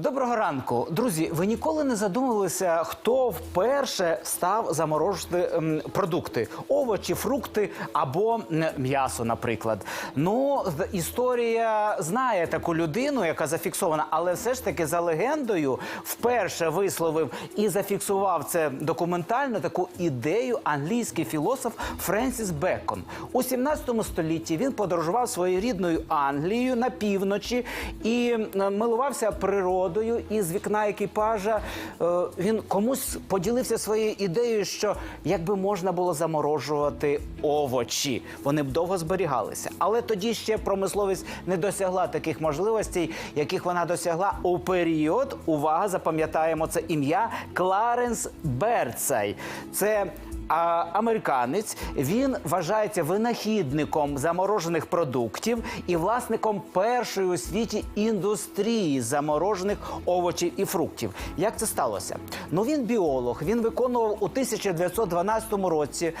Доброго ранку, друзі. Ви ніколи не задумувалися, хто вперше став заморожувати ем, продукти: овочі, фрукти або м'ясо, наприклад. Ну, історія знає таку людину, яка зафіксована, але все ж таки за легендою вперше висловив і зафіксував це документально таку ідею англійський філософ Френсіс Бекон. У 17 столітті він подорожував своєю рідною Англією на півночі і милувався природою. І з вікна екіпажа е, він комусь поділився своєю ідеєю, що якби можна було заморожувати овочі, вони б довго зберігалися. Але тоді ще промисловість не досягла таких можливостей, яких вона досягла у період. Увага, запам'ятаємо це ім'я Кларенс Берцай. Це а американець він вважається винахідником заморожених продуктів і власником першої у світі індустрії заморожених овочів і фруктів. Як це сталося? Ну він біолог. Він виконував у 1912 році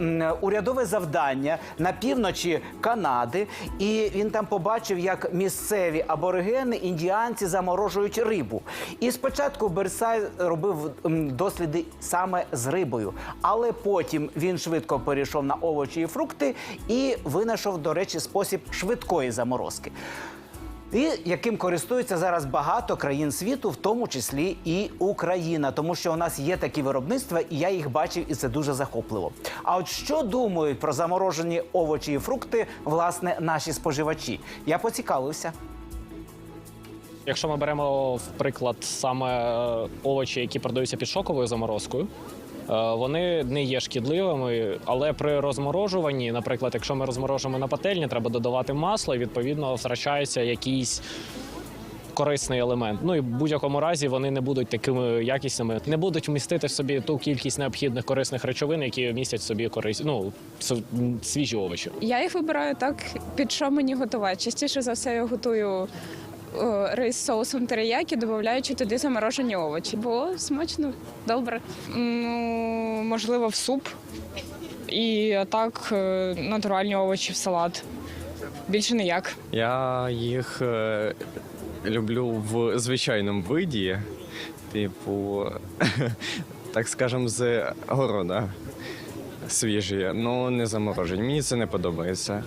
е, урядове завдання на півночі Канади, і він там побачив, як місцеві аборигени індіанці заморожують рибу. І спочатку Берсай робив досліди саме з рибою, але потім він швидко перейшов на овочі і фрукти і винайшов, до речі, спосіб швидкої заморозки. І яким користуються зараз багато країн світу, в тому числі і Україна, тому що у нас є такі виробництва, і я їх бачив, і це дуже захопливо. А от що думають про заморожені овочі і фрукти, власне, наші споживачі? Я поцікавився. Якщо ми беремо в приклад саме е, овочі, які продаються під шоковою заморозкою, вони не є шкідливими, але при розморожуванні, наприклад, якщо ми розморожуємо на пательні, треба додавати масло, і відповідно втрачається якийсь. Корисний елемент. Ну і в будь-якому разі вони не будуть такими якісними, не будуть вмістити в собі ту кількість необхідних корисних речовин, які містять в собі корис... ну, свіжі овочі. Я їх вибираю так, під що мені готувати. Частіше за все я готую е, рис з соусом териякі, додаючи туди заморожені овочі. Бо смачно, добре. Ну, можливо, в суп. І так е, натуральні овочі в салат. Більше ніяк. Я їх е, люблю в звичайному виді, типу, так скажем, з города свіжі, але не заморожені. Мені це не подобається.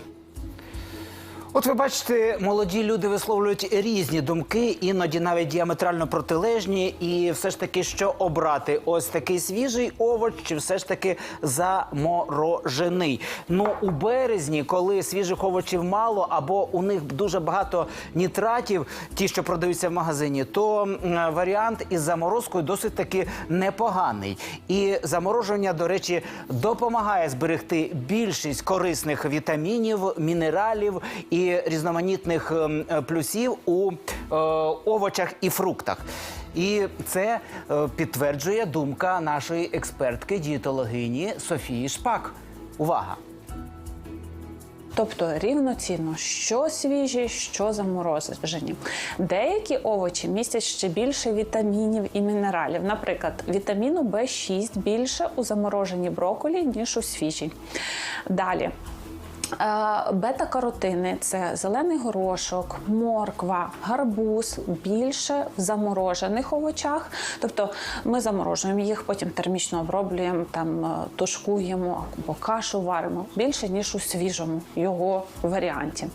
От ви бачите, молоді люди висловлюють різні думки, іноді навіть діаметрально протилежні. І все ж таки, що обрати? Ось такий свіжий овоч, чи все ж таки заморожений? Ну у березні, коли свіжих овочів мало, або у них дуже багато нітратів, ті, що продаються в магазині, то варіант із заморозкою досить таки непоганий. І замороження, до речі, допомагає зберегти більшість корисних вітамінів, мінералів і різноманітних ем, е, плюсів у е, овочах і фруктах. І це е, підтверджує думка нашої експертки дієтологині Софії Шпак. Увага! Тобто рівноцінно, що свіжі, що заморожені. Деякі овочі містять ще більше вітамінів і мінералів. Наприклад, вітаміну В6 більше у замороженій броколі, ніж у свіжій. Далі. Е, Бета-каротини це зелений горошок, морква, гарбуз більше в заморожених овочах. Тобто ми заморожуємо їх, потім термічно оброблюємо, там е, тушкуємо або кашу варимо більше ніж у свіжому його варіанті.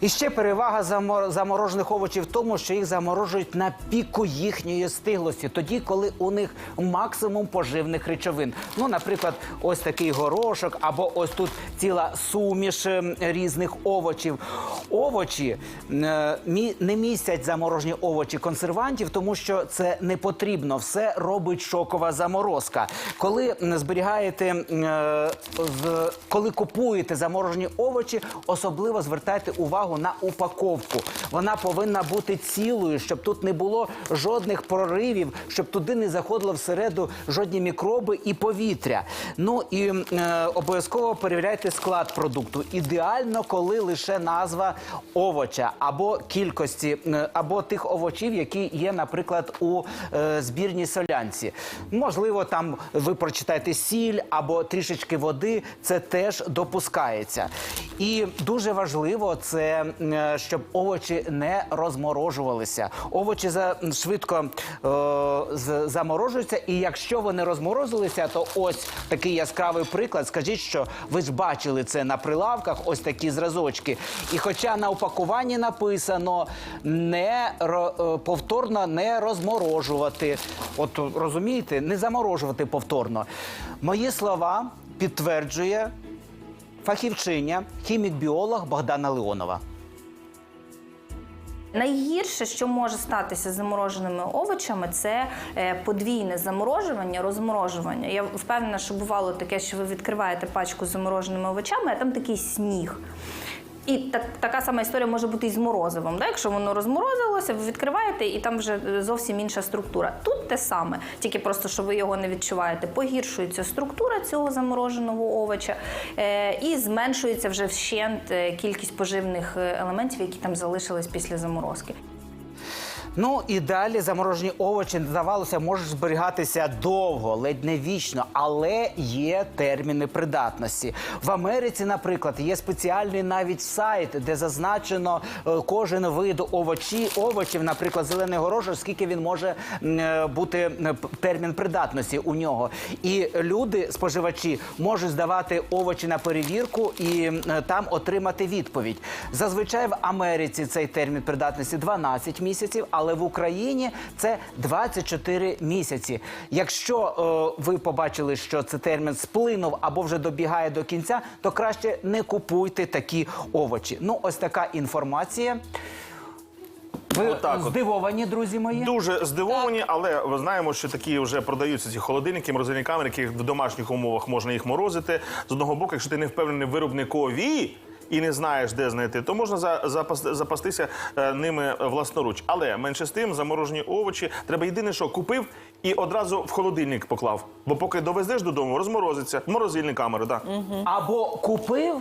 І ще перевага замор- заморожених овочів в тому, що їх заморожують на піку їхньої стиглості, тоді, коли у них максимум поживних речовин. Ну, наприклад, ось такий горошок, або ось тут ціла суміш ем, різних овочів. Овочі е, не містять заморожені овочі консервантів, тому що це не потрібно. Все робить шокова заморозка. Коли зберігаєте, е, коли купуєте заморожені овочі, особливо звертайте увагу увагу на упаковку. Вона повинна бути цілою, щоб тут не було жодних проривів, щоб туди не заходило всереду жодні мікроби і повітря. Ну і е, обов'язково перевіряйте склад продукту. Ідеально, коли лише назва овоча або кількості, е, або тих овочів, які є, наприклад, у е, збірній солянці. Можливо, там ви прочитаєте сіль або трішечки води. Це теж допускається. І дуже важливо це, е, щоб овочі не розморожувалися. Овочі за швидко е, заморожуються, і якщо вони розморозилися, то ось такий яскравий приклад. Скажіть, що ви ж бачили це на прилавках, ось такі зразочки. І хоча на упакуванні написано не е, повторно не розморожувати. От розумієте, не заморожувати повторно. Мої слова підтверджує фахівчиня, хімік-біолог Богдана Леонова. Найгірше, що може статися з замороженими овочами, це е, подвійне заморожування, розморожування. Я впевнена, що бувало таке, що ви відкриваєте пачку з замороженими овочами, а там такий сніг. І так, така сама історія може бути і з морозивом. Да? Якщо воно розморозилося, ви відкриваєте, і там вже е, зовсім інша структура. Тут те саме, тільки просто що ви його не відчуваєте. Погіршується структура цього замороженого овоча е, і зменшується вже вщент е, кількість поживних е, елементів, які там залишились після заморозки. Ну і далі заморожені овочі, здавалося, можуть зберігатися довго, ледь не вічно, але є терміни придатності. В Америці, наприклад, є спеціальний навіть сайт, де зазначено е, кожен вид овочі, овочів, наприклад, зелений горошок, скільки він може е, бути термін придатності у нього. І люди, споживачі, можуть здавати овочі на перевірку і е, там отримати відповідь. Зазвичай в Америці цей термін придатності 12 місяців, але в Україні це 24 місяці. Якщо е, ви побачили, що цей термін сплинув або вже добігає до кінця, то краще не купуйте такі овочі. Ну, ось така інформація. Ви Отак от. здивовані, друзі мої? Дуже здивовані, але ви знаємо, що такі вже продаються ці холодильники, морозильні камери, які в домашніх умовах можна їх морозити. З одного боку, якщо ти не впевнений виробникові. І не знаєш, де знайти, то можна за, запас- запастися е, ними власноруч. Але менше з тим, заморожені овочі, треба єдине, що купив і одразу в холодильник поклав. Бо поки довезеш додому, розморозиться. Морозильні камери, так. Або купив.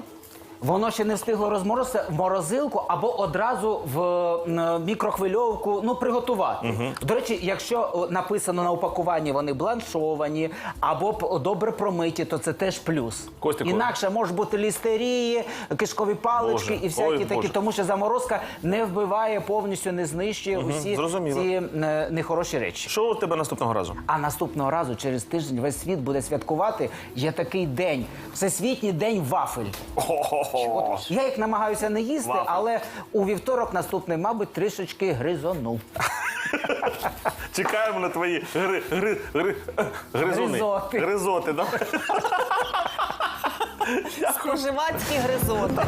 Воно ще не встигло розморозитися в морозилку або одразу в м, мікрохвильовку ну, приготувати. До речі, якщо о, написано на упакуванні, вони бланшовані або п- добре промиті, то це теж плюс. Костику. Інакше можуть бути лістерії, кишкові палички Боже. і всякі Ой, такі, Боже. тому що заморозка не вбиває повністю, не знищує усі зрозуміло. ці е, нехороші речі. Що у тебе наступного разу? А наступного разу, через тиждень, весь світ буде святкувати. Є такий день Всесвітній день вафель. От я їх намагаюся не їсти, Вафель. але у вівторок наступний, мабуть, трішечки гризону. Чекаємо на твої гри, гри, гри, гризони. Гризоти. Гризоти, да? Споживацькі гризоти.